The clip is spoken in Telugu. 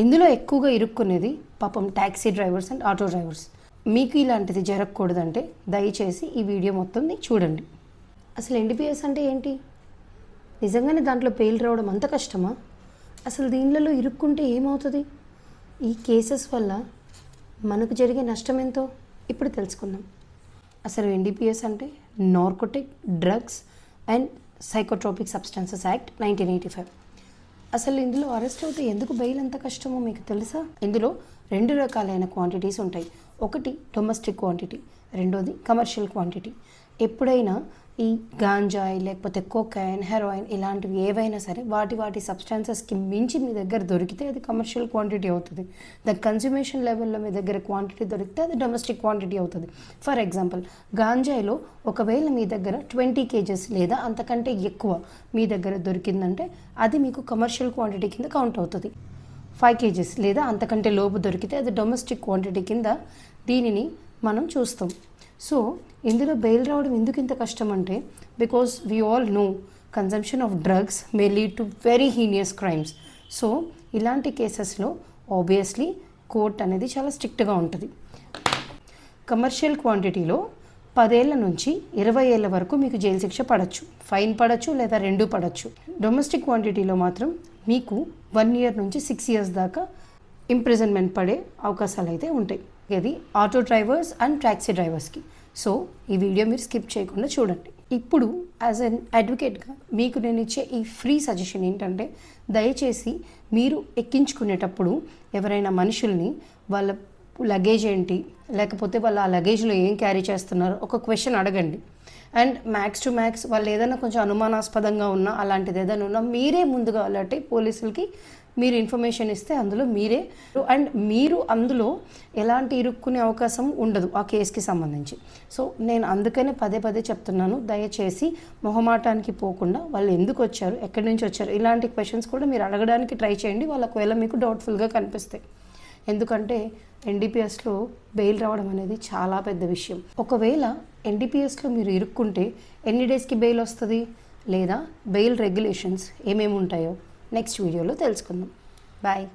ఇందులో ఎక్కువగా ఇరుక్కునేది పాపం taxi drivers and auto drivers. మీకు ఇలాంటిది జరగకూడదంటే దయచేసి ఈ వీడియో మొత్తం చూడండి. అసలు ఎన్డీపీఎస్ అంటే ఏంటి? నిజంగానే దాంట్లో పేలు రావడం అంత కష్టమా? అసలు దీనిలలో ఇరుక్కుంటే ఏమవుతుంది? ఈ కేసెస్ వల్ల మనకు జరిగే నష్టం ఎంతో? ఇప్పుడు తెలుసుకుందాం. అసలు ఎన్డీపీఎస్ అంటే narcotic drugs and psychotropic substances act nineteen eighty five అసలు ఇందులో అరెస్ట్ అవుతే ఎందుకు బెయిల్ అంత కష్టమో మీకు తెలుసా? ఇందులో రెండు రకాలైన క్వాంటిటీస్ ఉంటాయి. ఒకటి డొమెస్టిక్ క్వాంటిటీ రెండోది కమర్షియల్ క్వాంటిటీ ఎప్పుడైనా ఈ గాంజాయి లేకపోతే కోకైన్ హెరోయిన్ ఇలాంటివి ఏవైనా సరే వాటి వాటి సబ్స్టాన్సెస్కి మించి మీ దగ్గర దొరికితే అది కమర్షియల్ క్వాంటిటీ అవుతుంది. ద కన్జ్యూమేషన్ లెవెల్లో మీ దగ్గర క్వాంటిటీ దొరికితే అది డొమెస్టిక్ క్వాంటిటీ అవుతుంది. ఫర్ ఎగ్జాంపుల్ గాంజాయిలో ఒకవేళ మీ దగ్గర ట్వంటీ కేజెస్ లేదా అంతకంటే ఎక్కువ మీ దగ్గర దొరికిందంటే అది మీకు కమర్షియల్ క్వాంటిటీ కింద కౌంట్ అవుతుంది. ఫైవ్ కేజెస్ లేదా అంతకంటే లోపు దొరికితే అది డొమెస్టిక్ క్వాంటిటీ కింద దీనిని మనం చూస్తాం. సో ఇందులో బెయిల్ రావడం ఎందుకు ఇంత కష్టం అంటే because we all know consumption of drugs may lead to very heinous crimes so ఇలాంటి కేసెస్లో ఆబ్వియస్లీ కోర్ట్ అనేది చాలా స్ట్రిక్ట్గా ఉంటుంది. కమర్షియల్ క్వాంటిటీలో పదేళ్ళ నుంచి ఇరవై ఏళ్ళ వరకు మీకు జైలు శిక్ష పడచ్చు. ఫైన్ పడచ్చు లేదా రెండు పడచ్చు. డొమెస్టిక్ క్వాంటిటీలో మాత్రం మీకు వన్ ఇయర్ నుంచి సిక్స్ ఇయర్స్ దాకా ఇంప్రిజన్మెంట్ పడే అవకాశాలు అయితే ఉంటాయి. ఇది ఆటో డ్రైవర్స్ అండ్ ట్యాక్సీ డ్రైవర్స్కి. సో ఈ వీడియో మీరు స్కిప్ చేయకుండా చూడండి. ఇప్పుడు యాజ్ అన్ అడ్వకేట్గా మీకు నేను ఇచ్చే ఈ ఫ్రీ సజెషన్ ఏంటంటే దయచేసి మీరు ఎక్కించుకునేటప్పుడు ఎవరైనా మనుషుల్ని వాళ్ళ లగేజ్ ఏంటి లేకపోతే వాళ్ళు ఆ లగేజ్లో ఏం క్యారీ చేస్తున్నారో ఒక క్వశ్చన్ అడగండి. అండ్ మ్యాక్స్ టు మ్యాక్స్ వాళ్ళు ఏదైనా కొంచెం అనుమానాస్పదంగా ఉన్నా అలాంటిది ఏదైనా ఉన్నా మీరే ముందుగా అలాంటి పోలీసులకి మీరు ఇన్ఫర్మేషన్ ఇస్తే అందులో మీరే. అండ్ మీరు అందులో ఎలాంటి ఇరుక్కునే అవకాశం ఉండదు ఆ కేసుకి సంబంధించి. సో నేను అందుకనే పదే పదే చెప్తున్నాను. దయచేసి మొహమాటానికి పోకుండా వాళ్ళు ఎందుకు వచ్చారు ఎక్కడి నుంచి వచ్చారు ఇలాంటి క్వశ్చన్స్ కూడా మీరు అడగడానికి ట్రై చేయండి. వాళ్ళు ఒకవేళ మీకు డౌట్ఫుల్గా కనిపిస్తాయి. ఎందుకంటే ఎన్డీపీఎస్లో బెయిల్ రావడం అనేది చాలా పెద్ద విషయం. ఒకవేళ ఎన్డీపీఎస్లో మీరు ఇరుక్కుంటే ఎన్ని డేస్కి బెయిల్ వస్తుంది? లేదా బెయిల్ రెగ్యులేషన్స్ ఏమేమి ఉంటాయో నెక్స్ట్ వీడియోలో తెలుసుకుందాం. బాయ్.